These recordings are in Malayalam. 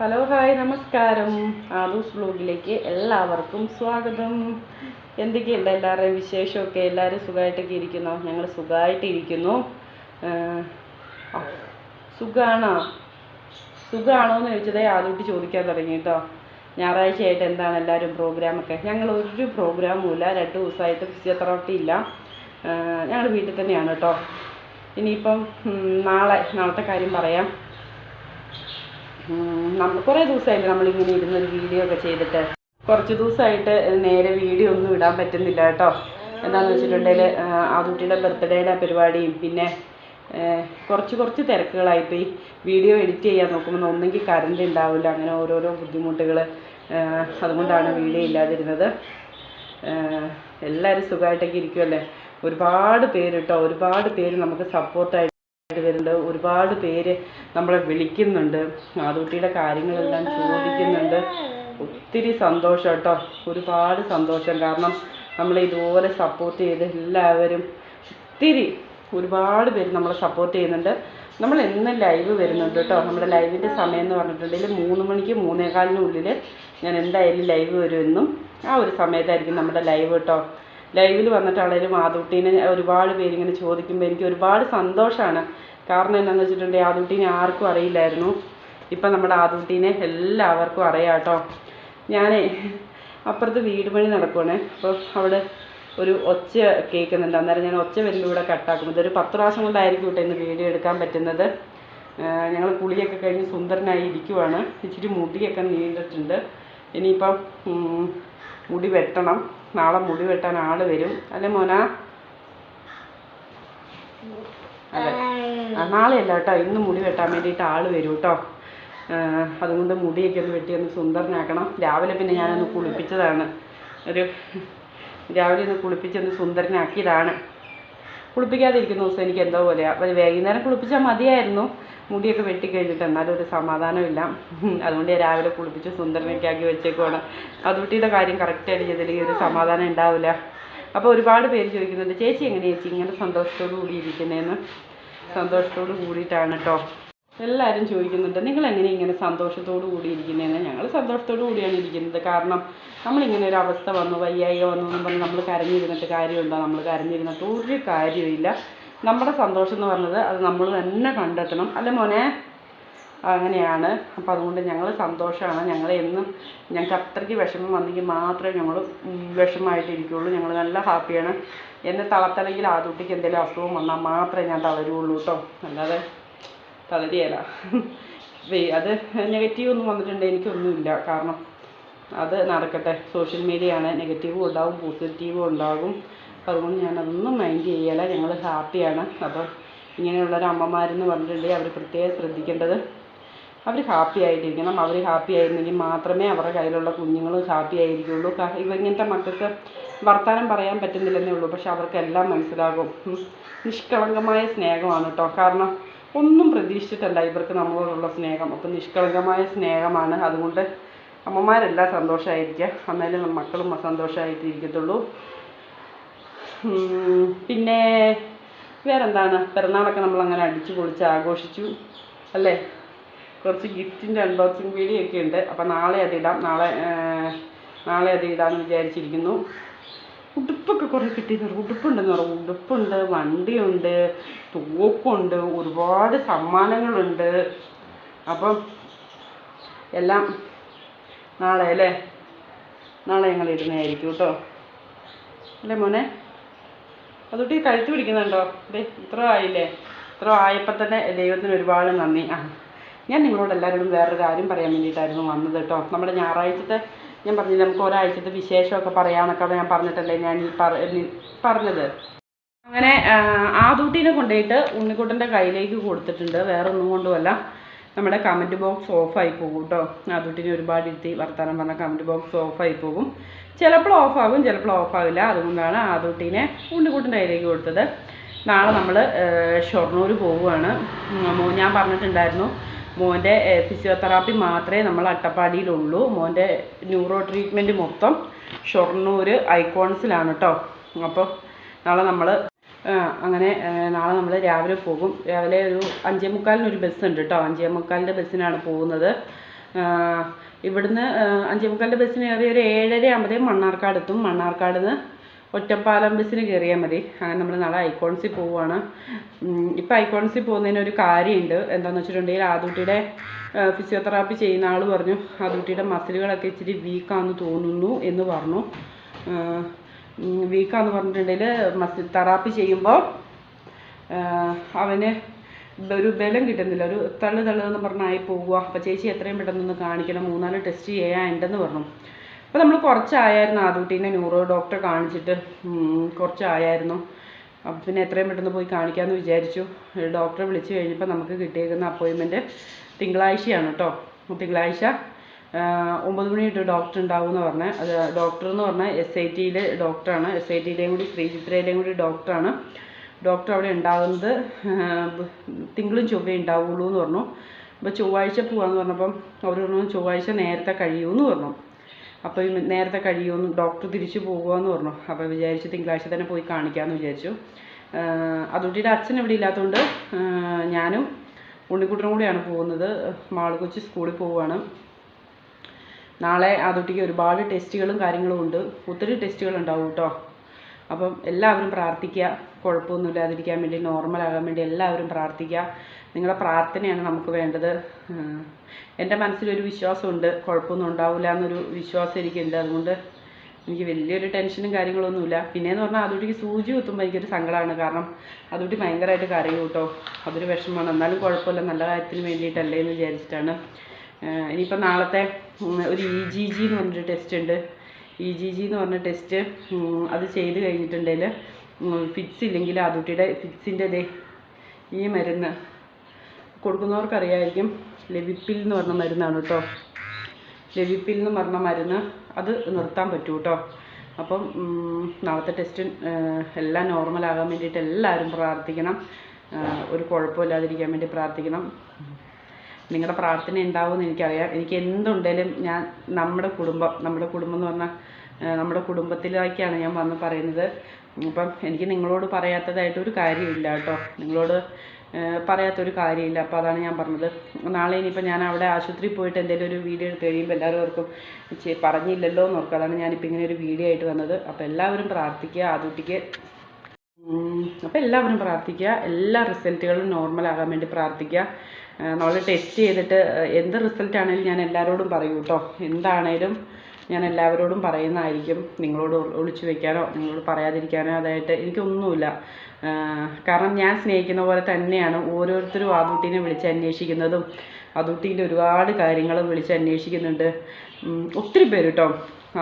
ഹലോ ഹായ് നമസ്കാരം. ആദൂസ് ബ്ലോഗിലേക്ക് എല്ലാവർക്കും സ്വാഗതം. എന്തൊക്കെയുണ്ട് എല്ലാവരുടെയും വിശേഷമൊക്കെ? എല്ലാവരും സുഖമായിട്ടൊക്കെ ഇരിക്കുന്നു? ഞങ്ങൾ സുഖമായിട്ട് ഇരിക്കുന്നു സുഖമാണോ സുഖമാണോ എന്ന് ചോദിച്ചതേ ആദ്യമായിട്ട് ചോദിക്കാൻ തുടങ്ങി കേട്ടോ. ഞായറാഴ്ചയായിട്ട് എന്താണ് എല്ലാവരും പ്രോഗ്രാമൊക്കെ? ഞങ്ങൾ ഒരു പ്രോഗ്രാമും ഇല്ല രണ്ട് ദിവസമായിട്ട് ഫിസിയോതെറാപ്പി ഇല്ല ഞങ്ങൾ വീട്ടിൽ തന്നെയാണ് കേട്ടോ. ഇനിയിപ്പം നാളെ നാളത്തെ കാര്യം പറയാം. നമ്മൾ കുറേ ദിവസമായില്ലേ നമ്മളിങ്ങനെ ഇരുന്നൊരു വീഡിയോ ഒക്കെ ചെയ്തിട്ട്. കുറച്ച് ദിവസമായിട്ട് നേരെ വീഡിയോ ഒന്നും ഇടാൻ പറ്റുന്നില്ല കേട്ടോ. എന്താണെന്ന് വെച്ചിട്ടുണ്ടെങ്കിൽ ആദുട്ടിയുടെ ബർത്ത്ഡേയുടെ പരിപാടിയും പിന്നെ കുറച്ച് കുറച്ച് തിരക്കുകളായിപ്പോയി വീഡിയോ എഡിറ്റ് ചെയ്യാൻ നോക്കുമ്പോൾ ഒന്നെങ്കിൽ കറണ്ട് ഉണ്ടാവില്ല. അങ്ങനെ ഓരോരോ ബുദ്ധിമുട്ടുകൾ അതുകൊണ്ടാണ് വീഡിയോ ഇല്ലാതിരുന്നത്. എല്ലാവരും സുഖമായിട്ടൊക്കെ ഇരിക്കുമല്ലേ ഒരുപാട് പേര് കേട്ടോ ഒരുപാട് പേര് നമുക്ക് സപ്പോർട്ടായിട്ട് വരുന്നുണ്ട് ഒരുപാട് പേര് നമ്മളെ വിളിക്കുന്നുണ്ട്. ആദൂട്ടിയുടെ കാര്യങ്ങളെല്ലാം ചോദിക്കുന്നുണ്ട്. ഒത്തിരി സന്തോഷം കേട്ടോ. ഒരുപാട് സന്തോഷം. കാരണം നമ്മളെ ഇതുപോലെ സപ്പോർട്ട് ചെയ്ത് എല്ലാവരും ഒത്തിരി ഒരുപാട് പേര് നമ്മളെ സപ്പോർട്ട് ചെയ്യുന്നുണ്ട്. നമ്മൾ എന്നും ലൈവ് വരുന്നുണ്ട് കേട്ടോ. നമ്മുടെ ലൈവിന്റെ സമയം എന്ന് പറഞ്ഞിട്ടുണ്ടെങ്കിൽ മൂന്ന് മണിക്ക് മൂന്നേകാലിനുള്ളിൽ ഞാൻ എന്തായാലും ലൈവ് വരുമെന്നും ആ ഒരു സമയത്തായിരിക്കും നമ്മുടെ ലൈവ് കേട്ടോ. ലൈവിൽ വന്നിട്ടാണെങ്കിലും ആദൂട്ടീനെ ഒരുപാട് പേരിങ്ങനെ ചോദിക്കുമ്പോൾ എനിക്ക് ഒരുപാട് സന്തോഷമാണ് കാരണം എന്താണെന്ന് വെച്ചിട്ടുണ്ടെങ്കിൽ ആദൂട്ടീനെ ആർക്കും അറിയില്ലായിരുന്നു. ഇപ്പം നമ്മുടെ ആദൂട്ടീനെ എല്ലാവർക്കും അറിയാം കേട്ടോ ഞാനേ അപ്പുറത്ത് വീട് പണി നടക്കുവാണേ. അപ്പോൾ അവിടെ ഒരു ഒച്ച കേൾക്കുന്നുണ്ട്. അന്നേരം ഞാൻ ഒച്ച വരുമ്പോൾ ഇവിടെ കട്ടാക്കും. ഇതൊരു പത്ത് പ്രാവശ്യം കൊണ്ടായിരിക്കും കേട്ടോ ഇന്ന് വീഡിയോ എടുക്കാൻ പറ്റുന്നത്. ഞങ്ങൾ കുളിയൊക്കെ കഴിഞ്ഞ് സുന്ദരനായി ഇരിക്കുവാണ്. ഇച്ചിരി മുടിയൊക്കെ നീണ്ടിട്ടുണ്ട്. ഇനിയിപ്പം മുടി വെട്ടണം. നാളെ മുടി വെട്ടാൻ ആൾ വരും. അല്ലേ മോന? അതെ ആ, നാളെയല്ല കേട്ടോ ഇന്ന് മുടി വെട്ടാൻ വേണ്ടിയിട്ട് ആൾ വരും കേട്ടോ അതുകൊണ്ട് മുടിയൊക്കെ ഒന്ന് വെട്ടി ഒന്ന് സുന്ദരനാക്കണം. രാവിലെ പിന്നെ ഞാനൊന്ന് കുളിപ്പിച്ചതാണ്. ഒരു രാവിലെ ഒന്ന് കുളിപ്പിച്ചൊന്ന് സുന്ദരനാക്കിയതാണ്. കുളിപ്പിക്കാതിരിക്കുന്ന ദിവസം എനിക്ക് എന്തോ പോലെയാണ് അപ്പോൾ വൈകുന്നേരം കുളിപ്പിച്ചാൽ മതിയായിരുന്നു. മുടിയൊക്കെ വെട്ടിക്കഴിഞ്ഞിട്ട് എന്നാലും ഒരു സമാധാനമില്ല. അതുകൊണ്ട് ഞാൻ രാവിലെ കുളിപ്പിച്ച് സുന്ദരനൊക്കെ ആക്കി വെച്ചേക്കുവാണ് അതുട്ടിയുടെ കാര്യം കറക്റ്റായിട്ട് ചെയ്തില്ലെങ്കിൽ ഒരു സമാധാനം ഉണ്ടാവില്ല. അപ്പോൾ ഒരുപാട് പേര് ചോദിക്കുന്നുണ്ട് ചേച്ചി എങ്ങനെയാണ് ചേച്ചി? ഇങ്ങനെ സന്തോഷത്തോടു കൂടി ഇരിക്കുന്നതെന്ന് സന്തോഷത്തോടു കൂടിയിട്ടാണ് കേട്ടോ എല്ലാവരും ചോദിക്കുന്നുണ്ട് നിങ്ങൾ എങ്ങനെ ഇങ്ങനെ സന്തോഷത്തോടു കൂടി ഇരിക്കുന്നതെന്ന് ഞങ്ങൾ സന്തോഷത്തോടു കൂടിയാണ് ഇരിക്കുന്നത്. കാരണം നമ്മളിങ്ങനെ ഒരു അവസ്ഥ വന്നു വയ്യായിക വന്നു എന്ന് പറഞ്ഞ് നമ്മൾ കരഞ്ഞിരുന്നിട്ട് കാര്യമുണ്ടോ നമ്മൾ കരഞ്ഞിരുന്നിട്ട് ഒരു കാര്യമില്ല നമ്മുടെ സന്തോഷം എന്ന് പറഞ്ഞത് അത് നമ്മൾ തന്നെ കണ്ടെത്തണം. അല്ലേ മോനെ? അങ്ങനെയാണ്. അപ്പം അതുകൊണ്ട് ഞങ്ങൾ സന്തോഷമാണ് ഞങ്ങൾ എന്നും ഞങ്ങൾക്ക് അത്രയ്ക്ക് വിഷമം വന്നെങ്കിൽ മാത്രമേ ഞങ്ങൾ വിഷമമായിട്ടിരിക്കുകയുള്ളൂ ഞങ്ങൾ നല്ല ഹാപ്പിയാണ്. എന്നെ തളർത്തണമെങ്കിൽ ആദ്യകുട്ടിക്ക് എന്തെങ്കിലും അസുഖം വന്നാൽ മാത്രമേ ഞാൻ തളരുള്ളൂ കേട്ടോ അല്ലാതെ തളരുകയില്ല വേ- അത് നെഗറ്റീവ് ഒന്നും വന്നിട്ടുണ്ട്. എനിക്കൊന്നുമില്ല. കാരണം അത് നടക്കട്ടെ. സോഷ്യൽ മീഡിയ ആണ് നെഗറ്റീവും ഉണ്ടാവും പോസിറ്റീവും ഉണ്ടാകും. അപ്പം അതുകൊണ്ട് ഞാനതൊന്നും മൈൻഡ് ചെയ്യല. ഞങ്ങൾ ഹാപ്പിയാണ്. അപ്പോൾ ഇങ്ങനെയുള്ളൊരു അമ്മമാരെന്ന് പറഞ്ഞിട്ടുണ്ടെങ്കിൽ അവർ പ്രത്യേകം ശ്രദ്ധിക്കേണ്ടത് അവർ ഹാപ്പി ആയിട്ടിരിക്കണം. അവർ ഹാപ്പി ആയിരുന്നെങ്കിൽ മാത്രമേ അവരുടെ കയ്യിലുള്ള കുഞ്ഞുങ്ങൾ ഹാപ്പി ഇവ ഇങ്ങനത്തെ മക്കൾക്ക് വർത്തമാനം പറയാൻ പറ്റുന്നില്ലെന്നേ ഉള്ളൂ. പക്ഷെ അവർക്കെല്ലാം മനസ്സിലാകും. നിഷ്കളങ്കമായ സ്നേഹമാണ് കേട്ടോ കാരണം ഒന്നും പ്രതീക്ഷിച്ചിട്ടല്ല ഇവർക്ക് നമ്മളോടുള്ള സ്നേഹം. അപ്പം നിഷ്കളങ്കമായ സ്നേഹമാണ്. അതുകൊണ്ട് അമ്മമാരെല്ലാം സന്തോഷമായിരിക്കുക എന്നാലും മക്കളും സന്തോഷമായിട്ടിരിക്കത്തുള്ളൂ പിന്നെ വേറെന്താണ്? പിറന്നാളൊക്കെ നമ്മളങ്ങനെ അടിച്ചു പൊളിച്ച് ആഘോഷിച്ചു. അല്ലേ? കുറച്ച് ഗിഫ്റ്റിന്റെ അൺബോക്സിങ് വീഡിയോ ഒക്കെ ഉണ്ട്. അപ്പം നാളെ അതിടാം നാളെ നാളെ അത് ഇടാമെന്ന് വിചാരിച്ചിരിക്കുന്നു. ഉടുപ്പൊക്കെ കുറേ കിട്ടിയെന്ന് ഉടുപ്പുണ്ടെന്ന് പറഞ്ഞു ഉടുപ്പുണ്ട് വണ്ടിയുണ്ട് തോക്കുണ്ട് ഒരുപാട് സമ്മാനങ്ങളുണ്ട്. അപ്പം എല്ലാം നാളെ അല്ലേ? നാളെ ഞങ്ങൾ ഇടുന്നതായിരിക്കും കേട്ടോ. അല്ലേ മോനെ? അതുകൊണ്ട് കഴുത്ത് പിടിക്കുന്നുണ്ടോ? അതെ ഇത്ര ആയില്ലേ? ഇത്ര ആയപ്പോൾ തന്നെ ദൈവത്തിന് ഒരുപാട് നന്ദി. ആ. ഞാൻ നിങ്ങളോട് എല്ലാവരോടും വേറൊരു കാര്യം പറയാൻ വേണ്ടിയിട്ടായിരുന്നു വന്നത് കേട്ടോ. നമ്മുടെ ഞായറാഴ്ചത്തെ ഞാൻ പറഞ്ഞില്ല നമുക്ക് ഒരാഴ്ചത്തെ വിശേഷമൊക്കെ പറയാമെന്നൊക്കെ ഞാൻ പറഞ്ഞിട്ടല്ലേ ഞാൻ ഈ പറഞ്ഞത്. അങ്ങനെ ആദൂട്ടീനെ കൊണ്ടുപോയിട്ട് ഉണ്ണിക്കുട്ടന്റെ കയ്യിലേക്ക് കൊടുത്തിട്ടുണ്ട്. വേറെ ഒന്നും കൊണ്ടുമല്ല. നമ്മുടെ കമന്റ് ബോക്സ് ഓഫായി പോകും കേട്ടോ. ആദൂട്ടിനെ ഒരുപാട് ഇരുത്തി വർത്തമാനം പറഞ്ഞ കമന്റ് ബോക്സ് ഓഫായി പോകും. ചിലപ്പോൾ ഓഫാകും ചിലപ്പോൾ ഓഫാവില്ല അതുകൊണ്ടാണ് ആദൂട്ടീനെ ഉണ്ണിക്കുട്ടന്റെ കയ്യിലേക്ക് കൊടുത്തത്. നാളെ നമ്മൾ ഷൊർണൂർ പോവുകയാണ്. ഞാൻ പറഞ്ഞിട്ടുണ്ടായിരുന്നു. മോന്റെ ഫിസിയോതെറാപ്പി മാത്രമേ നമ്മൾ അട്ടപ്പാടിയിലുള്ളൂ. മോന്റെ ന്യൂറോ ട്രീറ്റ്മെന്റ് മൊത്തം ഷൊർണൂർ ഐക്കോൺസിലാണ് കേട്ടോ അപ്പോൾ നാളെ നമ്മൾ അങ്ങനെ നാളെ നമ്മൾ രാവിലെ പോകും. രാവിലെ ഒരു അഞ്ചേ മുക്കാലിനൊരു ബസ് ഉണ്ട് കേട്ടോ അഞ്ചേ മുക്കാലിന്റെ ബസ്സിനാണ് പോകുന്നത്. ഇവിടുന്ന് അഞ്ചേ മുക്കാലിന്റെ ബസ്സിന് കയറി ഒരു ഏഴര ആകുമ്പോഴത്തേക്കും മണ്ണാർക്കാട് എത്തും. മണ്ണാർക്കാട് നിന്ന് ഒറ്റപ്പാലം ബസ്സിന് കയറിയാൽ മതി. അങ്ങനെ നമ്മൾ നാളെ ഐക്കോൺസിൽ പോവുകയാണ് ഇപ്പം ഐക്കോൺസിൽ പോകുന്നതിന് ഒരു കാര്യമുണ്ട്. എന്താണെന്ന് വെച്ചിട്ടുണ്ടെങ്കിൽ ആദൂട്ടിയുടെ ഫിസിയോതെറാപ്പി ചെയ്യുന്ന ആൾ പറഞ്ഞു ആദൂട്ടിയുടെ മസിലുകളൊക്കെ ഇച്ചിരി വീക്കാന്ന് തോന്നുന്നു എന്ന് പറഞ്ഞു. വീക്കാന്ന് പറഞ്ഞിട്ടുണ്ടെങ്കിൽ മസിൽ തെറാപ്പി ചെയ്യുമ്പോൾ അവന് ഒരു ബലം കിട്ടുന്നില്ല. ഒരു തള്ളു തള്ളു എന്ന് പറഞ്ഞായി പോവുക. അപ്പോൾ ചേച്ചി എത്രയും പെട്ടെന്നൊന്ന് കാണിക്കണം. മൂന്നാൽ ടെസ്റ്റ് ചെയ്യാനുണ്ടെന്ന് പറഞ്ഞു. അപ്പോൾ നമ്മൾ കുറച്ചായായിരുന്നു ആദൂട്ടീനെ ന്യൂറോ ഡോക്ടറെ കാണിച്ചിട്ട് കുറച്ചായായിരുന്നു. അപ്പം പിന്നെ എത്രയും പെട്ടെന്ന് പോയി കാണിക്കാമെന്ന് വിചാരിച്ചു. ഡോക്ടറെ വിളിച്ചു കഴിഞ്ഞപ്പോൾ നമുക്ക് കിട്ടിയേക്കുന്ന അപ്പോയിൻമെന്റ് തിങ്കളാഴ്ചയാണ് കേട്ടോ തിങ്കളാഴ്ച ഒമ്പത് മണി തൊട്ട് ഡോക്ടർ ഉണ്ടാവും എന്ന് പറഞ്ഞത് അത് ഡോക്ടർ എന്ന് പറഞ്ഞാൽ എസ് ഐ ടിയിലെ ഡോക്ടറാണ് എസ് ഐ ടിയിലെയും കൂടി ശ്രീചിത്രയിലെയും കൂടി ഡോക്ടറാണ് ഡോക്ടർ അവിടെ ഉണ്ടാകുന്നത് തിങ്കളും ചൊവ്വയും ഉണ്ടാവുള്ളൂ എന്ന് പറഞ്ഞു. അപ്പോൾ ചൊവ്വാഴ്ച പോകാമെന്ന് പറഞ്ഞപ്പം അവർ പറഞ്ഞു ചൊവ്വാഴ്ച നേരത്തെ കഴിയുമെന്ന് പറഞ്ഞു. അപ്പോൾ നേരത്തെ കഴിയുമെന്ന് ഡോക്ടർ തിരിച്ചു പോകുമെന്ന് പറഞ്ഞു. അപ്പോൾ വിചാരിച്ചു തിങ്കളാഴ്ച തന്നെ പോയി കാണിക്കാമെന്ന് വിചാരിച്ചു. അതുട്ടിയുടെ അച്ഛൻ ഇവിടെ ഇല്ലാത്തതുകൊണ്ട് ഞാനും ഉണ്ണിക്കുട്ടനും കൂടിയാണ് പോകുന്നത്. മാളുകൊച്ചി സ്കൂളിൽ പോവുകയാണ്. നാളെ അതുട്ടിക്ക് ഒരുപാട് ടെസ്റ്റുകളും കാര്യങ്ങളും ഉണ്ട്. ഒത്തിരി ടെസ്റ്റുകൾ ഉണ്ടാവും കേട്ടോ അപ്പം എല്ലാവരും പ്രാർത്ഥിക്കുക. കുഴപ്പമൊന്നുമില്ലാതിരിക്കാൻ വേണ്ടി നോർമലാകാൻ വേണ്ടി എല്ലാവരും പ്രാർത്ഥിക്കുക. നിങ്ങളുടെ പ്രാർത്ഥനയാണ് നമുക്ക് വേണ്ടത്. എന്റെ മനസ്സിലൊരു വിശ്വാസമുണ്ട്. കുഴപ്പമൊന്നും ഉണ്ടാവില്ല എന്നൊരു വിശ്വാസം എനിക്കുണ്ട്. അതുകൊണ്ട് എനിക്ക് വലിയൊരു ടെൻഷനും കാര്യങ്ങളൊന്നുമില്ല. പിന്നെയെന്ന് പറഞ്ഞാൽ അതുട്ടിക്ക് സൂചി കുത്തുമ്പോൾ എനിക്കൊരു സങ്കടമാണ്. കാരണം അതുട്ടി ഭയങ്കരമായിട്ട് കരയും കേട്ടോ. അതൊരു വിഷമമാണ്. എന്നാലും കുഴപ്പമില്ല. നല്ല കാര്യത്തിന് വേണ്ടിയിട്ടല്ലേ എന്ന് വിചാരിച്ചിട്ടാണ്. ഇനിയിപ്പോൾ നാളത്തെ ഒരു ഇ ജി ജി എന്ന് പറഞ്ഞൊരു ടെസ്റ്റ് ഉണ്ട്. ഇ ജി ജി എന്ന് പറഞ്ഞ ടെസ്റ്റ് അത് ചെയ്ത് കഴിഞ്ഞിട്ടുണ്ടെങ്കിൽ ഫിക്സ് ഇല്ലെങ്കിൽ അതുട്ടിയുടെ ഫിക്സിന്റെ ദേ ഈ മരുന്ന് കൊടുക്കുന്നവർക്കറിയായിരിക്കും. ലെവിപ്പിൽ എന്ന് പറഞ്ഞ മരുന്നാണ് കേട്ടോ ലെവിപ്പിൽ എന്ന് പറഞ്ഞ മരുന്ന് അത് നിർത്താൻ പറ്റൂ കേട്ടോ അപ്പം നാളത്തെ ടെസ്റ്റ് എല്ലാം നോർമലാകാൻ വേണ്ടിയിട്ട് എല്ലാവരും പ്രാർത്ഥിക്കണം. ഒരു കുഴപ്പമില്ലാതിരിക്കാൻ വേണ്ടി പ്രാർത്ഥിക്കണം. നിങ്ങളുടെ പ്രാർത്ഥന ഉണ്ടാവുമെന്ന് എനിക്കറിയാം. എനിക്ക് എന്തുണ്ടെങ്കിലും ഞാൻ നമ്മുടെ കുടുംബം നമ്മുടെ കുടുംബം എന്ന് പറഞ്ഞാൽ നമ്മുടെ കുടുംബത്തിലേക്കാണ് ഞാൻ വന്ന് പറയുന്നത്. അപ്പം എനിക്ക് നിങ്ങളോട് പറയാത്തതായിട്ട് ഒരു കാര്യമില്ല കേട്ടോ. നിങ്ങളോട് പറയാത്തൊരു കാര്യമില്ല. അപ്പോൾ അതാണ് ഞാൻ പറഞ്ഞത്. നാളെ ഇനിയിപ്പോൾ ഞാൻ അവിടെ ആശുപത്രിയിൽ പോയിട്ട് എന്തെങ്കിലും ഒരു വീഡിയോ എടുത്ത് കഴിയുമ്പോൾ എല്ലാവർക്കും ഓർക്കും "ചേ, പറഞ്ഞില്ലല്ലോ എന്ന് ഓർക്കും. അതാണ് ഞാനിപ്പോൾ ഇങ്ങനെ ഒരു വീഡിയോ ആയിട്ട് വന്നത്. അപ്പോൾ എല്ലാവരും പ്രാർത്ഥിക്കുക ആദൂട്ടിക്ക് അപ്പോൾ എല്ലാവരും പ്രാർത്ഥിക്കുക. എല്ലാ റിസൾട്ടുകളും നോർമൽ വേണ്ടി പ്രാർത്ഥിക്കുക. നമ്മൾ ടെസ്റ്റ് ചെയ്തിട്ട് എന്ത് റിസൾട്ട് ആണെങ്കിലും ഞാൻ എല്ലാവരോടും പറയും കേട്ടോ എന്താണേലും ഞാൻ എല്ലാവരോടും പറയുന്നതായിരിക്കും. നിങ്ങളോട് ഒളിച്ചു വെക്കാനോ നിങ്ങളോട് പറയാതിരിക്കാനോ അതായിട്ട് എനിക്കൊന്നുമില്ല. കാരണം ഞാൻ സ്നേഹിക്കുന്ന പോലെ തന്നെയാണ് ഓരോരുത്തരും ആദുട്ടീനെ വിളിച്ച് അന്വേഷിക്കുന്നതും ആദൂട്ടീന്റെ ഒരുപാട് കാര്യങ്ങൾ വിളിച്ച് അന്വേഷിക്കുന്നുണ്ട്. ഒത്തിരി പേര് കേട്ടോ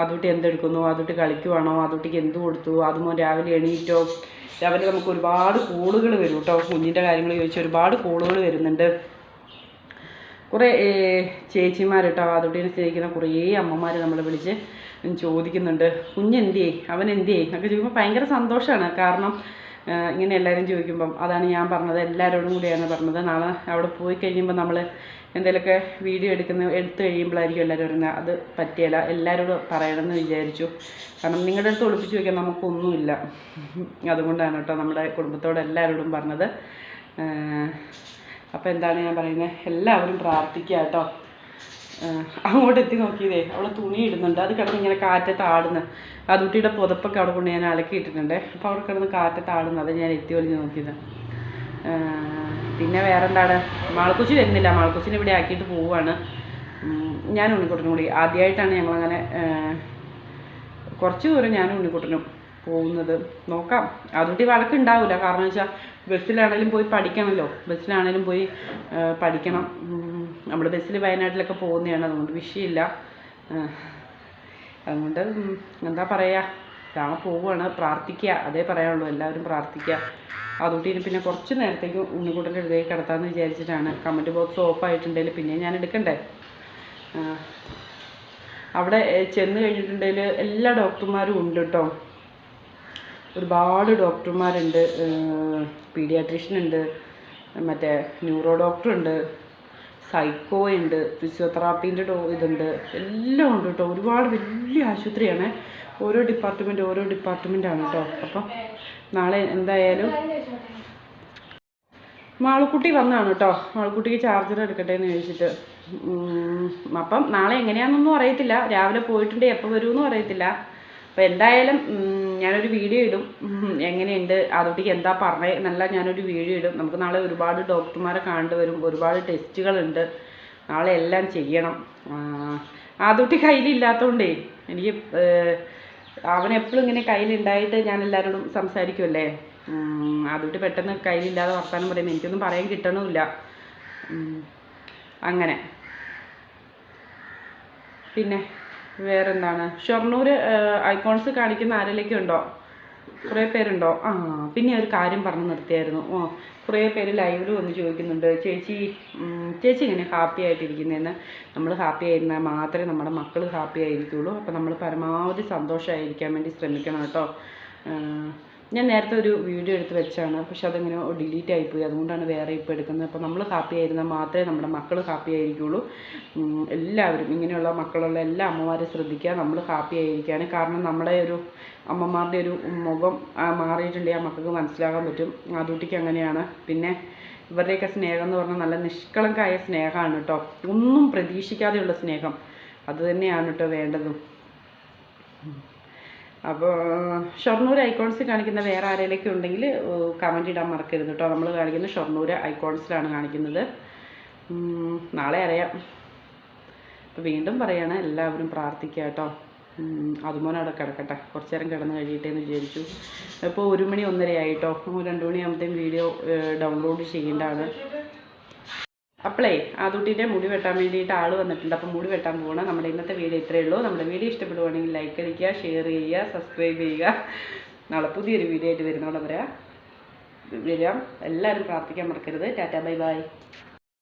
ആദുട്ടി എന്തെടുക്കുന്നു ആദുട്ടി കളിക്കുവാണോ ആദുട്ടിക്ക് എന്ത് കൊടുത്തു അതുമോ രാവിലെ എണീറ്റോ? രാവിലെ നമുക്ക് ഒരുപാട് കോളുകൾ വരും കേട്ടോ കുഞ്ഞിന്റെ കാര്യങ്ങൾ ചോദിച്ച് ഒരുപാട് കോളുകൾ വരുന്നുണ്ട്. കുറേ ചേച്ചിമാർ കേട്ടോ ആദൂട്ടിനെ സ്നേഹിക്കുന്ന കുറേ അമ്മമാർ നമ്മളെ വിളിച്ച് ചോദിക്കുന്നുണ്ട്. കുഞ്ഞെന്തിയേ? അവൻ എന്തിയേ എന്നൊക്കെ ചോദിക്കുമ്പോൾ ഭയങ്കര സന്തോഷമാണ് കാരണം ഇങ്ങനെ എല്ലാവരും ചോദിക്കുമ്പം അതാണ് ഞാൻ പറഞ്ഞത്. എല്ലാവരോടും കൂടിയാണ് പറഞ്ഞത്. നാളെ അവിടെ പോയി കഴിയുമ്പോൾ നമ്മൾ എന്തെങ്കിലുമൊക്കെ വീഡിയോ എടുക്കുന്ന എടുത്തു കഴിയുമ്പോഴായിരിക്കും എല്ലാവരും പറയുന്നത്. അത് പറ്റിയല്ല. എല്ലാവരോടും പറയണമെന്ന് വിചാരിച്ചു. കാരണം നിങ്ങളുടെ അടുത്ത് ഒളിപ്പിച്ച് വയ്ക്കാൻ നമുക്കൊന്നുമില്ല. അതുകൊണ്ടാണ് കേട്ടോ നമ്മുടെ കുടുംബത്തോട് എല്ലാവരോടും പറഞ്ഞത്. അപ്പോൾ എന്താണ് ഞാൻ പറയുന്നത് എല്ലാവരും പ്രാർത്ഥിക്കുക കേട്ടോ. അങ്ങോട്ട് എത്തി നോക്കിയതേ. അവൾ തുണി ഇടുന്നുണ്ട്. അത് കിടന്ന് ഇങ്ങനെ കാറ്റത്ത് ആടുന്നു. ആ കുട്ടിയുടെ പുതപ്പൊക്കെ അവിടെ കൊണ്ട് ഞാൻ അലക്കി ഇട്ടിട്ടുണ്ട്. അപ്പോൾ അവിടെ കിടന്ന് കാറ്റത്ത് ആടുന്നു. അത് ഞാൻ എത്തി ഒളിഞ്ഞ് നോക്കിയത്. പിന്നെ വേറെ എന്താണ് മാൾക്കുച്ചി വരുന്നില്ല. മാളക്കൊച്ചിനെ ഇവിടെ ആക്കിയിട്ട് പോവുകയാണ്. ഞാൻ ഉണ്ണിക്കുട്ടനും കൂടി. ആദ്യമായിട്ടാണ് ഞങ്ങളങ്ങനെ കുറച്ച് ദൂരം ഞാനും ഉണ്ണിക്കുട്ടനും പോകുന്നത്. നോക്കാം. അതുകൊണ്ട് വഴക്ക് ഉണ്ടാവില്ല കാരണം വെച്ചാൽ ബസ്സിലാണേലും പോയി പഠിക്കണമല്ലോ ബസ്സിലാണേലും പോയി പഠിക്കണം. നമ്മൾ ബസ്സിൽ വയനാട്ടിലൊക്കെ പോകുന്നതാണ്. അതുകൊണ്ട് വിഷയമില്ല. അതുകൊണ്ട് എന്താ പറയുക നാളെ പോവുകയാണ് പ്രാർത്ഥിക്കുക അതേ പറയാനുള്ളൂ. എല്ലാവരും പ്രാർത്ഥിക്കുക അതുകൊണ്ട് ഇനി പിന്നെ കുറച്ച് നേരത്തേക്ക് ഉണ്ണിക്കുട്ടന്റെ അടുത്തേക്ക് കിടത്താമെന്ന് വിചാരിച്ചിട്ടാണ്. കമന്റ് ബോക്സ് ഓഫ് ആയിട്ടുണ്ടെങ്കിൽ പിന്നെ ഞാൻ എടുക്കണ്ടേ? അവിടെ ചെന്ന് കഴിഞ്ഞിട്ടുണ്ടെങ്കിൽ എല്ലാ ഡോക്ടർമാരും ഉണ്ട് കേട്ടോ ഒരുപാട് ഡോക്ടർമാരുണ്ട് പീഡിയാട്രീഷ്യൻ ഉണ്ട് മറ്റേ ന്യൂറോ ഡോക്ടർ ഉണ്ട് സൈക്കോ ഉണ്ട് ഫിസിയോതെറാപ്പീന്റെ ഡോ ഇതുണ്ട് എല്ലാം ഉണ്ട് കേട്ടോ. ഒരുപാട് വലിയ ആശുപത്രിയാണ്. ഓരോ ഡിപ്പാർട്ട്മെന്റ് ഓരോ ഡിപ്പാർട്ട്മെന്റാണ് കേട്ടോ. അപ്പം നാളെ എന്തായാലും മാളുക്കുട്ടി വന്നതാണ് കേട്ടോ. മാളുക്കുട്ടിക്ക് ചാർജർ എടുക്കട്ടെ എന്ന് ചോദിച്ചിട്ട്. അപ്പം നാളെ എങ്ങനെയാണെന്നൊന്നും അറിയത്തില്ല. രാവിലെ പോയിട്ടുണ്ട് എപ്പോൾ വരുമെന്നും അറിയത്തില്ല. അപ്പം എന്തായാലും ഞാനൊരു വീഡിയോ ഇടും. എങ്ങനെയുണ്ട്? അതുട്ടിക്ക് എന്താ പറഞ്ഞത് എന്നല്ല ഞാനൊരു വീഡിയോ ഇടും. നമുക്ക് നാളെ ഒരുപാട് ഡോക്ടർമാരെ കാണേണ്ടി വരും. ഒരുപാട് ടെസ്റ്റുകളുണ്ട്. നാളെ എല്ലാം ചെയ്യണം. ആദൂട്ടി കയ്യിലില്ലാത്തതുകൊണ്ടേ എനിക്ക് അവനെപ്പോഴും ഇങ്ങനെ കയ്യിലുണ്ടായിട്ട് ഞാൻ എല്ലാവരോടും സംസാരിക്കുമല്ലേ ആദൂട്ടി പെട്ടെന്ന് കയ്യിലില്ലാതെ വർത്താനം പറയും. എനിക്കൊന്നും പറയാൻ കിട്ടണമില്ല. അങ്ങനെ. പിന്നെ? വേറെന്താണ്? ഷൊർണൂർ ഐക്കോൺസ് കാണിക്കുന്ന ആരെങ്കിലും ഉണ്ടോ കുറേ പേരുണ്ടോ? ആ പിന്നെ ഒരു കാര്യം പറഞ്ഞു നിർത്തിയായിരുന്നു. ഓ കുറേ പേര് ലൈവിൽ വന്ന് ചോദിക്കുന്നുണ്ട്. ചേച്ചി ചേച്ചി ഇങ്ങനെ ഹാപ്പി ആയിട്ടിരിക്കുന്നതെന്ന് നമ്മൾ ഹാപ്പി ആയിരുന്നാൽ മാത്രമേ നമ്മുടെ മക്കൾ ഹാപ്പി ആയിരിക്കുള്ളൂ. അപ്പോൾ നമ്മൾ പരമാവധി സന്തോഷമായിരിക്കാൻ വേണ്ടി ശ്രമിക്കണം കേട്ടോ. ഞാൻ നേരത്തെ ഒരു വീഡിയോ എടുത്ത് വെച്ചാണ്. പക്ഷെ അതിങ്ങനെ ഡിലീറ്റ് ആയിപ്പോയി. അതുകൊണ്ടാണ് വേറെ ഇപ്പോൾ എടുക്കുന്നത്. അപ്പോൾ നമ്മൾ ഹാപ്പി ആയിരുന്നാൽ മാത്രമേ നമ്മുടെ മക്കൾ ഹാപ്പി ആയിരിക്കുള്ളൂ. എല്ലാവരും ഇങ്ങനെയുള്ള മക്കളുള്ള എല്ലാ അമ്മമാരെയും ശ്രദ്ധിക്കുക. നമ്മൾ ഹാപ്പി ആയിരിക്കാനും കാരണം നമ്മുടെ ഒരു അമ്മമാരുടെ ഒരു മുഖം മാറിയിട്ടുണ്ടെങ്കിൽ ആ മക്കൾക്ക് മനസ്സിലാകാൻ പറ്റും. ആദൂട്ടിക്ക് അങ്ങനെയാണ്. പിന്നെ ഇവരുടെയൊക്കെ സ്നേഹം എന്ന് പറഞ്ഞാൽ നല്ല നിഷ്കളങ്കമായ സ്നേഹമാണ് കേട്ടോ. ഒന്നും പ്രതീക്ഷിക്കാതെയുള്ള സ്നേഹം. അത് തന്നെയാണ് കേട്ടോ വേണ്ടതും. അപ്പോൾ ഷൊർണൂർ ഐക്കോൺസ് കാണിക്കുന്ന വേറെ ആരെങ്കിലൊക്കെ ഉണ്ടെങ്കിൽ കമന്റ് ഇടാൻ മറക്കരുത് കേട്ടോ നമ്മൾ കാണിക്കുന്നത് ഷൊർണൂർ ഐക്കോൺസിലാണ് കാണിക്കുന്നത്. നാളെ അറിയാം. അപ്പോൾ വീണ്ടും പറയാണ് എല്ലാവരും പ്രാർത്ഥിക്കുക കേട്ടോ അതുപോലെ അവിടെ കിടക്കട്ടെ. കുറച്ച് നേരം കിടന്ന് കഴിയട്ടെ എന്ന് വിചാരിച്ചു. ഇപ്പോൾ ഒരു മണി ഒന്നര ആയിട്ടോ രണ്ട് മണിയാകുമ്പോഴത്തേക്കും വീഡിയോ ഡൗൺലോഡ് ചെയ്യേണ്ടതാണ്. അപ്പോളേ ആദൂട്ടിന്റെ മുടി വെട്ടാൻ വേണ്ടിയിട്ട് ആൾ വന്നിട്ടുണ്ട്. അപ്പം മുടി വെട്ടാൻ പോകണം നമ്മുടെ ഇന്നത്തെ വീഡിയോ ഇത്രയേ ഉള്ളൂ. നമ്മുടെ വീഡിയോ ഇഷ്ടപ്പെടുവാണെങ്കിൽ ലൈക്ക് അടിക്കുക ഷെയർ ചെയ്യുക സബ്സ്ക്രൈബ് ചെയ്യുക. നാളെ പുതിയൊരു വീഡിയോ ആയിട്ട് വരുന്നോളം വരാം. വരാം. എല്ലാവരും പ്രാർത്ഥിക്കാൻ മറക്കരുത്. Tata bye bye.